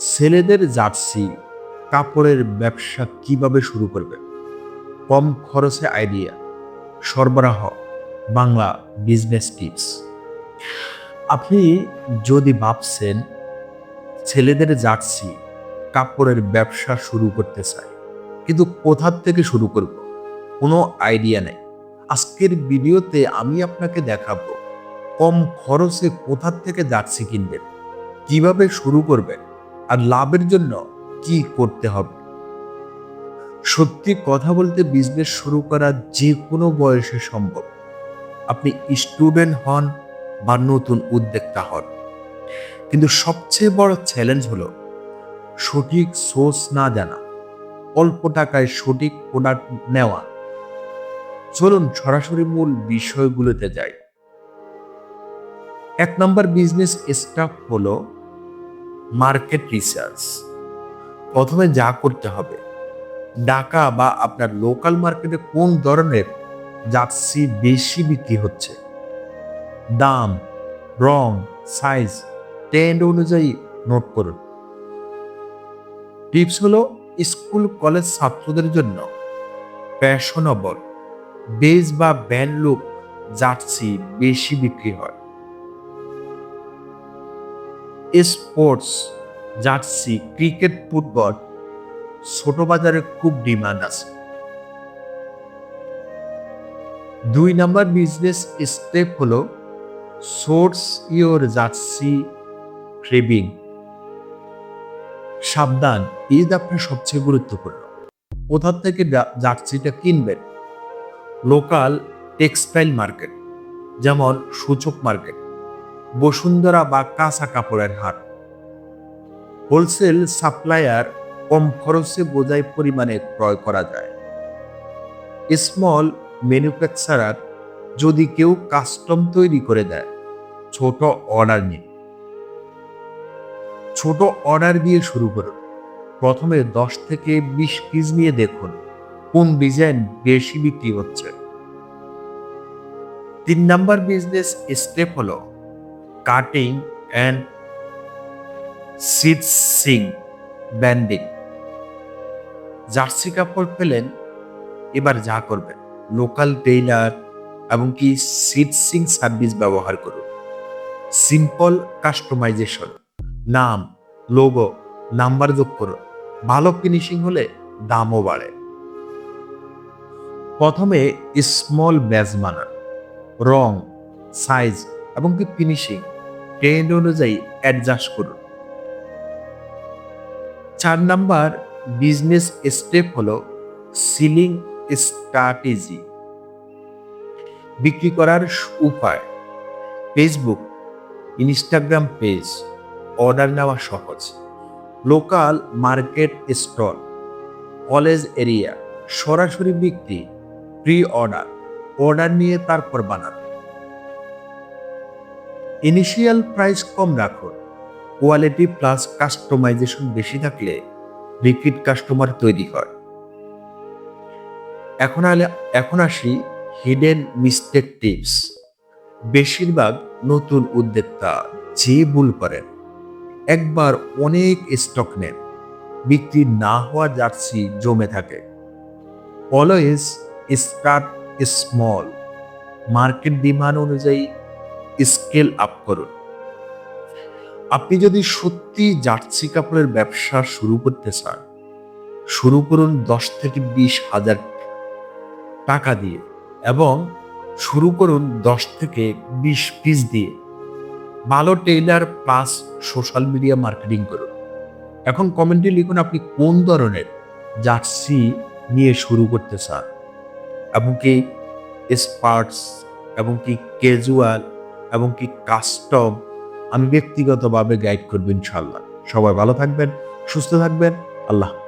ছেলেদের জার্সি, কাপড়ের ব্যবসা কীভাবে শুরু করবে? কম খরচে আইডিয়া সরবরাহ, বাংলা বিজনেস টিপস আপনি যদি ভাবছেন ছেলেদের জার্সি, কাপড়ের ব্যবসা শুরু করতে চাই, কিন্তু কোথার থেকে শুরু করব? কোনো আইডিয়া নেই। আজকের ভিডিওতে আমি আপনাকে দেখাবো কম খরচে কোথার থেকে জার্সি কিনবেন, কীভাবে শুরু করবেন আর লাভের জন্য কি করতে হবে? সত্যি কথা বলতে বিজনেস শুরু করা যে কোনো বয়সে সম্ভব। আপনি স্টুডেন্ট হন বা নতুন উদ্যোক্তা হন। কিন্তু সবচেয়ে বড় চ্যালেঞ্জ হলো সঠিক সোর্স না জানা, অল্প টাকায় সঠিক প্রোডাক্ট নেওয়া। চলুন সরাসরি মূল বিষয়গুলোতে যাই। এক নম্বর বিজনেস স্টাফ হলো মার্কেট রিসার্চ। প্রথমে যা করতে হবে, ঢাকা বা আপনার লোকাল মার্কেটে কোন ধরনের জার্সি বেশি বিক্রি হচ্ছে? দাম, রং, সাইজ, ট্রেন্ড অনুযায়ী নোট করুন। টিপস হলো, স্কুল, কলেজ ছাত্রদের জন্য ফ্যাশনেবল, বেজ বা ব্যান্ড লুক জার্সি বেশি বিক্রি হয়। স্পোর্টস, জার্সি, ক্রিকেট, ফুটবল ছোট বাজারে খুব ডিমান্ড আছে। দুই নাম্বার বিজনেস স্টেপ হলো সোর্স ইওর জার্সি ক্রেবিং। সাবধান, ঈদ আপনার সবচেয়ে গুরুত্বপূর্ণ। কোথা থেকে জার্সিটা কিনবেন? লোকাল টেক্সটাইল মার্কেট, যেমন সূচক মার্কেট। বসুন্ধরা বা কাঁচা কাপড়ের হাট। হোলসেল সাপ্লায়ার কম খরচে বোঝাই পরিমাণে ক্রয় করা যায়। স্মল ম্যানুফ্যাকচারার যদি কেউ কাস্টম তৈরি করে দেয়, ছোট অর্ডার নিয়ে। ছোট অর্ডার দিয়ে শুরু করুন। প্রথমে দশ থেকে বিশ পিস নিয়ে দেখুন, কোন ডিজাইন বেশি বিক্রি হচ্ছে। তিন নাম্বার বিজনেস স্টেপ হলো cutting and sewing branding jersey কাপড় পেলেন, এবার যা করবেন লোকাল টেইলার এবং কি সিং সার্ভিস ব্যবহার করুন। সিম্পল কাস্টমাইজেশন নাম লোগো নাম্বার যোগ করুন, ভালো ফিনিশিং হলে দামও বাড়ে। প্রথমে স্মল ব্যাচ বানান, রং সাইজ এবং কি ফিনিশিং ট্রেন্ড অনুযায়ী অ্যাডজাস্ট করুন। চার নাম্বার বিজনেস স্টেপ হলো সিলিং স্ট্র্যাটেজি বিক্রি করার উপায়। ফেসবুক ইনস্টাগ্রাম পেজ অর্ডার নেওয়া সহজ। Local market stall college area সরাসরি বিক্রি প্রি অর্ডার অর্ডার নিয়ে তারপর বানান। ইনিশিয়াল প্রাইস কম রাখুন। কোয়ালিটি প্লাস কাস্টমাইজেশন বেশি থাকলে রিপিট কাস্টমার তৈরি হয়। এখন এখন আসি হিডেন মিস্টেক টিপস বেশিরভাগ নতুন উদ্যোক্তা যে ভুল করেন, একবার অনেক স্টক নেন, বিক্রি না হওয়া জার্সি জমে থাকে। Always start small market demand অনুযায়ী স্কেল আপ করুন। আপনি যদি সত্যি জার্সি কাপড়ের ব্যবসা শুরু করতে চান, শুরু করুন দশ থেকে বিশ হাজার টাকা দিয়ে এবং শুরু করুন দশ থেকে বিশ পিস দিয়ে। ভালো tailor plus social media marketing করুন। এখন কমেন্টে লিখুন আপনি কোন ধরনের জার্সি নিয়ে শুরু করতে চান। এবং কি স্পার্টস এবং কি ক্যাজুয়াল এবং কি কাস্টম আমি ব্যক্তিগতভাবে গাইড করব ইনশাল্লাহ সবাই ভালো থাকবেন সুস্থ থাকবেন আল্লাহ।